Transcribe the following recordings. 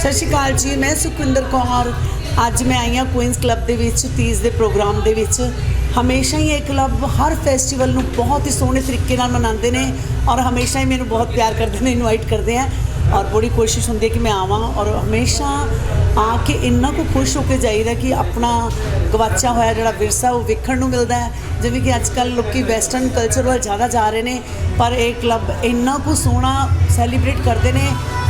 ਸਤਿ ਸ਼੍ਰੀ ਅਕਾਲ ਜੀ, ਮੈਂ ਸੁਖਵਿੰਦਰ ਕੌਰ। ਅੱਜ ਮੈਂ ਆਈ ਹਾਂ ਕੁਈਨਸ ਕਲੱਬ ਦੇ ਵਿੱਚ, ਤੀਜ ਦੇ ਪ੍ਰੋਗਰਾਮ ਦੇ ਵਿੱਚ। ਹਮੇਸ਼ਾ ਹੀ ਇਹ ਕਲੱਬ ਹਰ ਫੈਸਟੀਵਲ ਨੂੰ ਬਹੁਤ ਹੀ ਸੋਹਣੇ ਤਰੀਕੇ ਨਾਲ ਮਨਾਉਂਦੇ ਨੇ ਔਰ ਹਮੇਸ਼ਾ ਹੀ ਮੈਨੂੰ ਬਹੁਤ ਪਿਆਰ ਕਰਦੇ ਨੇ ਇਨਵਾਈਟ ਕਰਦੇ ਆ। ਔਰ ਬੜੀ ਕੋਸ਼ਿਸ਼ ਹੁੰਦੀ ਹੈ ਕਿ ਮੈਂ ਆਵਾਂ ਔਰ ਹਮੇਸ਼ਾ ਆ ਕੇ ਇੰਨਾ ਕੁ ਖੁਸ਼ ਹੋ ਕੇ ਜਾਈਦਾ ਕਿ ਆਪਣਾ ਗਵਾਚਿਆ ਹੋਇਆ ਜਿਹੜਾ ਵਿਰਸਾ ਉਹ ਵੇਖਣ ਨੂੰ ਮਿਲਦਾ ਹੈ। ਜਿਵੇਂ ਕਿ ਅੱਜ ਕੱਲ੍ਹ ਲੋਕੀ ਵੈਸਟਰਨ ਕਲਚਰ ਵੱਲ ਜ਼ਿਆਦਾ ਜਾ ਰਹੇ ਨੇ, ਪਰ ਇਹ ਕਲੱਬ ਇੰਨਾ ਕੁ ਸੋਹਣਾ ਸੈਲੀਬ੍ਰੇਟ ਕਰਦੇ ਨੇ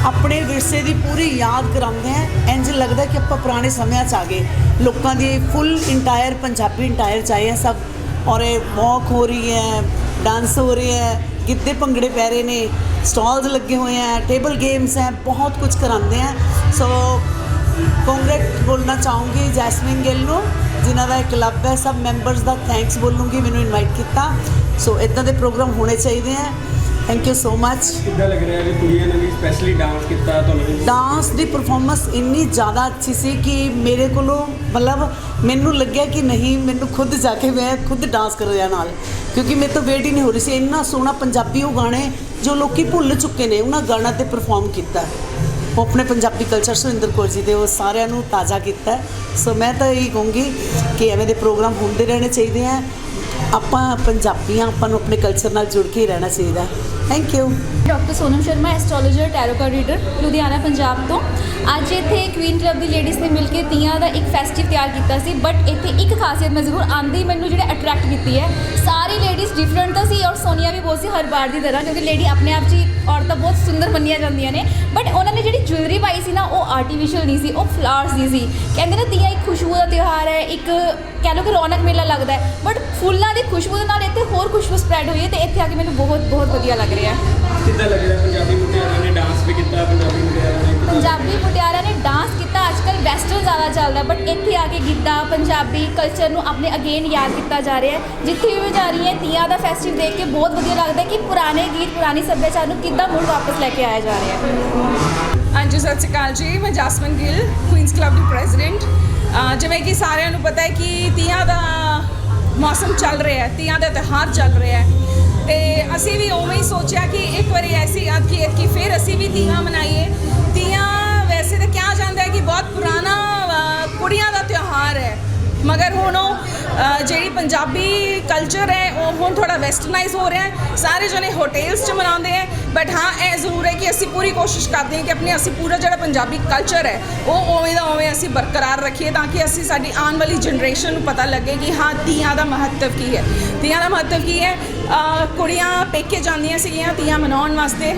ਆਪਣੇ ਵਿਰਸੇ ਦੀ ਪੂਰੀ ਯਾਦ ਕਰਾਉਂਦੇ ਆ ਇੰਜ ਲੱਗਦਾ ਕਿ ਆਪਾਂ ਪੁਰਾਣੇ ਸਮਿਆਂ 'ਚ ਆ ਗਏ। ਲੋਕਾਂ ਦੀ ਫੁੱਲ ਇੰਟਾਇਰ ਪੰਜਾਬੀ ਇੰਟਾਇਰ 'ਚ ਆਏ ਆ ਸਭ। ਔਰ ਇਹ ਵਾਕ ਹੋ ਰਹੀ ਹੈ ਡਾਂਸ ਹੋ ਰਹੀ ਹੈ, ਗਿੱਧੇ ਭੰਗੜੇ ਪੈ ਰਹੇ ਨੇ ਸਟਾਲਸ ਲੱਗੇ ਹੋਏ ਆ ਟੇਬਲ ਗੇਮਸ ਹੈ, ਬਹੁਤ ਕੁਝ ਕਰਾਉਂਦੇ ਆ ਸੋ ਕੰਗ੍ਰੈਟ ਬੋਲਣਾ ਚਾਹੂੰਗੀ ਜੈਸਮਿਨ ਗਿੱਲ ਨੂੰ, ਜਿਨ੍ਹਾਂ ਦਾ ਇਹ ਕਲੱਬ ਹੈ। ਸਭ ਮੈਂਬਰਸ ਦਾ ਥੈਂਕਸ ਬੋਲੂੰਗੀ, ਮੈਨੂੰ ਇਨਵਾਈਟ ਕੀਤਾ। ਸੋ ਇਦਾਂ ਦੇ ਪ੍ਰੋਗਰਾਮ ਹੋਣੇ ਚਾਹੀਦੇ ਆ ਥੈਂਕ ਯੂ ਸੋ ਮੱਚ ਕਿੱਦਾਂ ਲੱਗ ਰਿਹਾ ਕਿ ਕੁੜੀਆਂ ਨੇ ਵੀ ਸਪੈਸ਼ਲੀ ਡਾਂਸ ਕੀਤਾ ਤੁਹਾਨੂੰ? ਡਾਂਸ ਦੀ ਪਰਫਾਰਮੈਂਸ ਇੰਨੀ ਜ਼ਿਆਦਾ ਅੱਛੀ ਸੀ ਕਿ ਮੇਰੇ ਕੋਲੋਂ ਮਤਲਬ ਮੈਨੂੰ ਲੱਗਿਆ ਕਿ ਨਹੀਂ ਮੈਨੂੰ ਖੁਦ ਜਾ ਕੇ ਮੈਂ ਖੁਦ ਡਾਂਸ ਕਰ ਰਿਹਾ ਨਾਲ। ਕਿਉਂਕਿ ਮੇਰੇ ਤੋਂ ਵੇਟ ਹੀ ਨਹੀਂ ਹੋ ਰਹੀ ਸੀ। ਇੰਨਾ ਸੋਹਣਾ ਪੰਜਾਬੀ ਉਹ ਗਾਣੇ ਜੋ ਲੋਕੀ ਭੁੱਲ ਚੁੱਕੇ ਨੇ ਉਹਨਾਂ ਗਾਣਾ ਤੇ ਪਰਫਾਰਮ ਕੀਤਾ। ਉਹ ਆਪਣੇ ਪੰਜਾਬੀ ਕਲਚਰ ਸੁਰਿੰਦਰ ਕੌਰ ਜੀ ਦੇ ਉਹ ਸਾਰਿਆਂ ਨੂੰ ਤਾਜ਼ਾ ਕੀਤਾ। ਸੋ ਮੈਂ ਤਾਂ ਇਹੀ ਕਹੂੰਗੀ ਕਿ ਐਵੇਂ ਦੇ ਪ੍ਰੋਗਰਾਮ ਹੁੰਦੇ ਰਹਿਣੇ ਚਾਹੀਦੇ ਆ। ਆਪਾਂ ਪੰਜਾਬੀਆਂ ਆਪਾਂ ਨੂੰ ਆਪਣੇ ਕਲਚਰ ਨਾਲ ਜੁੜ ਕੇ ਹੀ ਰਹਿਣਾ ਚਾਹੀਦਾ thank you doctor Sonam Sharma astrologer tarot reader Ludhiana Punjab ਤੋਂ। ਅੱਜ ਇੱਥੇ ਕੁਈਨ ਕਲੱਬ ਦੀ ਲੇਡੀਜ਼ ਨੇ ਮਿਲ ਕੇ ਤੀਆਂ ਦਾ ਇੱਕ ਫੈਸਟਿਵ ਤਿਆਰ ਕੀਤਾ ਸੀ ਬਟ ਇੱਥੇ ਇੱਕ ਖਾਸੀਅਤ ਮੈਂ ਜ਼ਰੂਰ ਆਂਦੀ ਮੈਨੂੰ ਜਿਹੜੇ ਅਟਰੈਕਟ ਕੀਤੀ ਹੈ। ਸਾਰੀ ਲੇਡੀਜ਼ ਡਿਫਰੈਂਟ ਤਾਂ ਸੀ ਔਰ ਸੋਨੀਆ ਵੀ ਬਹੁਤ ਸੀ ਹਰ ਵਾਰ ਦੀ ਤਰ੍ਹਾਂ, ਕਿਉਂਕਿ ਲੇਡੀ ਆਪਣੇ ਆਪ 'ਚ ਹੀ ਔਰਤਾਂ ਬਹੁਤ ਸੁੰਦਰ ਮੰਨੀਆਂ ਜਾਂਦੀਆਂ ਨੇ। ਬਟ ਉਹਨਾਂ ਨੇ ਜਿਹੜੀ ਜੁਐਲਰੀ ਪਾਈ ਸੀ ਨਾ, ਉਹ ਆਰਟੀਫੀਸ਼ੀਅਲ ਨਹੀਂ ਸੀ, ਉਹ ਫਲਾਵਰਸ ਦੀ ਸੀ। ਕਹਿੰਦੇ ਨਾ ਤੀਆਂ ਇੱਕ ਖੁਸ਼ਬੂ ਦਾ ਤਿਉਹਾਰ ਹੈ, ਇੱਕ ਕਹਿ ਲਓ ਕਿ ਰੌਣਕ ਮੇਲਾ ਲੱਗਦਾ ਹੈ। ਬਟ ਫੁੱਲਾਂ ਦੀ ਖੁਸ਼ਬੂ ਦੇ ਨਾਲ ਇੱਥੇ ਹੋਰ ਖੁਸ਼ਬੂ ਸਪਰੈਡ ਹੋਈ ਹੈ ਤੇ ਇੱਥੇ ਆ ਕੇ ਮੈਨੂੰ ਬਹੁਤ ਬਹੁਤ ਵਧੀਆ ਲੱਗ ਰਿਹਾ ਹੈ। ਕਿੱਦਾਂ ਲੱਗ ਰਿਹਾ ਪੰਜਾਬੀ ਮੁਟਿਆਰਾਂ ਨੇ ਡਾਂਸ ਵੀ ਕੀਤਾ ਪੰਜਾਬੀ ਮੁਟਿਆਰਾਂ ਨੇ ਪੰਜਾਬੀ ਮੁਟਿਆਰਾਂ ਨੇ ਡਾਂਸ ਕੀਤਾ ਅੱਜਕੱਲ ਵੈਸਟਰਨ ਜ਼ਿਆਦਾ ਚੱਲਦਾ ਬਟ ਇੱਥੇ ਆ ਕੇ ਗਿੱਧਾ ਪੰਜਾਬੀ ਕਲਚਰ ਨੂੰ ਆਪਣੇ ਅਗੇਨ ਯਾਦ ਕੀਤਾ ਜਾ ਰਿਹਾ ਹੈ। ਜਿੱਥੇ ਵੀ ਜਾ ਰਹੀ ਹਾਂ ਤੀਆਂ ਦਾ ਫੈਸਟੀਵਲ ਦੇਖ ਕੇ ਬਹੁਤ ਵਧੀਆ ਲੱਗਦਾ ਹੈ ਕਿ ਪੁਰਾਣੇ ਗੀਤ ਪੁਰਾਣੀ ਸੱਭਿਆਚਾਰ ਨੂੰ ਕਿੱਦਾਂ ਮੁੜ ਵਾਪਸ ਲੈ ਕੇ ਆਇਆ ਜਾ ਰਿਹਾ ਹੈ। ਹਾਂਜੀ ਸਤਿ ਸ਼੍ਰੀ ਅਕਾਲ ਜੀ ਮੈਂ ਜਸਮਨ ਗਿੱਲ ਕੁਈਨਸ ਕਲੱਬ ਦੀ ਪ੍ਰੈਜ਼ੀਡੈਂਟ ਜਿਵੇਂ ਕਿ ਸਾਰਿਆਂ ਨੂੰ ਪਤਾ ਹੈ ਕਿ ਤੀਆਂ ਦਾ ਮੌਸਮ ਚੱਲ ਰਿਹਾ ਹੈ ਤੀਆਂ ਦਾ ਤਿਉਹਾਰ ਚੱਲ ਰਿਹਾ ਹੈ। ਤੇ ਅਸੀਂ ਵੀ ਉਵੇਂ ਹੀ ਸੋਚਿਆ ਕਿ ਇੱਕ ਵਾਰੀ ਐਸੀ ਯਾਦ ਕੀ ਕਿ ਫਿਰ ਅਸੀਂ ਵੀ ਤੀਆਂ ਮਨਾ ਮਗਰ ਹੁਣ ਉਹ ਅਹ, ਜਿਹੜੀ ਪੰਜਾਬੀ ਕਲਚਰ ਹੈ ਉਹ ਹੁਣ ਥੋੜਾ ਵੈਸਟਰਨਾਈਜ਼ ਹੋ ਰਿਹਾ ਹੈ। ਸਾਰੇ ਜਣੇ ਹੋਟੇਲਸ 'ਚ ਮਨਾਉਂਦੇ ਹੈ। ਬਟ ਹਾਂ ਇਹ ਜ਼ਰੂਰ ਹੈ ਕਿ ਅਸੀਂ ਪੂਰੀ ਕੋਸ਼ਿਸ਼ ਕਰਦੇ ਹਾਂ ਕਿ ਆਪਣੀ ਅਸੀਂ ਪੂਰਾ ਜਿਹੜਾ ਪੰਜਾਬੀ ਕਲਚਰ ਹੈ ਉਹ ਉਵੇਂ ਦਾ ਉਵੇਂ ਅਸੀਂ ਬਰਕਰਾਰ ਰੱਖੀਏ ਤਾਂ ਕਿ ਅਸੀਂ ਸਾਡੀ ਆਉਣ ਵਾਲੀ ਜਨਰੇਸ਼ਨ ਨੂੰ ਪਤਾ ਲੱਗੇ ਕਿ ਹਾਂ ਤੀਆਂ ਦਾ ਮਹੱਤਵ ਕੀ ਹੈ। ਤੀਆਂ ਦਾ ਮਹੱਤਵ ਕੀ ਹੈ? ਅਹ, ਕੁੜੀਆਂ ਪੇਕੇ ਜਾਂਦੀਆਂ ਸੀਗੀਆਂ ਤੀਆਂ ਮਨਾਉਣ ਵਾਸਤੇ।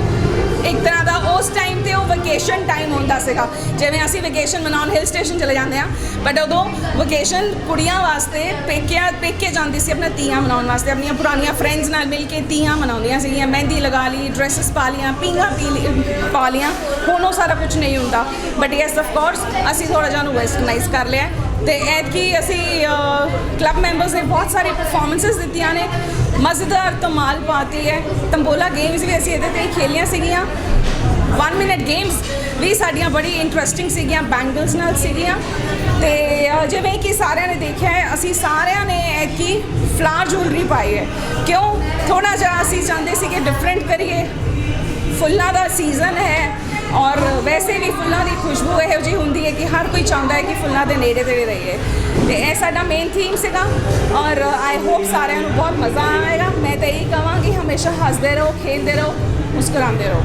ਇੱਕ ਤਰ੍ਹਾਂ ਦਾ ਉਸ ਟਾਈਮ ਵਕੇਸ਼ਨ ਟਾਈਮ ਹੁੰਦਾ ਸੀਗਾ। ਜਿਵੇਂ ਅਸੀਂ ਵਕੇਸ਼ਨ ਮਨਾਉਣ ਹਿਲ ਸਟੇਸ਼ਨ ਚਲੇ ਜਾਂਦੇ ਆ ਬਟ ਉਦੋਂ ਵਕੇਸ਼ਨ ਕੁੜੀਆਂ ਵਾਸਤੇ ਪੇਕਿਆ, ਪੇਕੇ ਜਾਂਦੀ ਸੀ ਆਪਣਾ ਤੀਆਂ ਮਨਾਉਣ ਵਾਸਤੇ, ਆਪਣੀਆਂ ਪੁਰਾਣੀਆਂ ਫਰੈਂਡਸ ਨਾਲ ਮਿਲ ਕੇ ਤੀਆਂ ਮਨਾਉਂਦੀਆਂ ਸੀਗੀਆਂ, ਮਹਿੰਦੀ ਲਗਾ ਲਈ ਡਰੈਸਸ ਪਾ ਲੀਆਂ ਪੀਂਘਾਂ ਪੀ ਲਈ, ਪਾ ਲੀਆਂ ਹੁਣ ਉਹ ਸਾਰਾ ਕੁਝ ਨਹੀਂ ਹੁੰਦਾ। ਬਟ ਯੈਸ ਆਫ ਕੋਰਸ ਅਸੀਂ ਥੋੜਾ ਜਿਹਾ ਨੂੰ ਵੈਸਟਰਨਾਈਜ਼ ਕਰ ਲਿਆ। ਹੈ। ਤੇ ਐਤਕੀ ਅਸੀਂ ਕਲੱਬ ਮੈਂਬਰਸ ਨੇ ਬਹੁਤ ਸਾਰੇ ਪਰਫਾਰਮੈਂਸਸ ਦਿੱਤੀਆਂ ਨੇ। ਮਜ਼ੇਦਾਰ ਧਮਾਲ ਪਾਤੀ ਹੈ। ਤੰਬੋਲਾ ਗੇਮਸ ਵੀ ਅਸੀਂ ਇਹਦੇ ਤੇ ਹੀ ਖੇਲੀਆਂ ਸੀਗੀਆਂ। 1 ਗੇਮਸ ਵੀ ਸਾਡੀਆਂ ਬੜੀ ਇੰਟਰਸਟਿੰਗ ਸੀਗੀਆਂ ਬੈਂਗਲਸ ਨਾਲ ਸੀਗੀਆਂ। ਤੇ ਜਿਵੇਂ ਕਿ ਸਾਰਿਆਂ ਨੇ ਦੇਖਿਆ ਹੈ, ਅਸੀਂ ਸਾਰਿਆਂ ਨੇ ਕਿ ਫਲਾਰ ਜੁਐਲਰੀ ਪਾਈ ਹੈ। ਕਿਉਂ? ਥੋੜਾ ਜਿਹਾ ਅਸੀਂ ਚਾਹੁੰਦੇ ਸੀ ਕਿ ਡਿਫਰੈਂਟ ਕਰੀਏ। ਫੁੱਲਾਂ ਦਾ ਸੀਜ਼ਨ ਹੈ ਔਰ ਵੈਸੇ ਵੀ ਫੁੱਲਾਂ ਦੀ ਖੁਸ਼ਬੂ ਇਹੋ ਜਿਹੀ ਹੁੰਦੀ ਹੈ ਕਿ ਹਰ ਕੋਈ ਚਾਹੁੰਦਾ ਹੈ ਕਿ ਫੁੱਲਾਂ ਦੇ ਨੇੜੇ ਤੇੜੇ ਰਹੀਏ। ਤੇ ਇਹ ਸਾਡਾ ਮੇਨ ਥੀਮ ਸੀਗਾ ਔਰ ਆਈ ਹੋਪ ਸਾਰਿਆਂ ਨੂੰ ਬਹੁਤ ਮਜ਼ਾ ਆਏਗਾ। ਮੈਂ ਤਾਂ ਇਹੀ ਕਹਾਂਗੀ ਹਮੇਸ਼ਾ ਹੱਸਦੇ ਰਹੋ, ਖੇਡਦੇ ਰਹੋ, ਮੁਸਕਰਾਉਂਦੇ ਰਹੋ।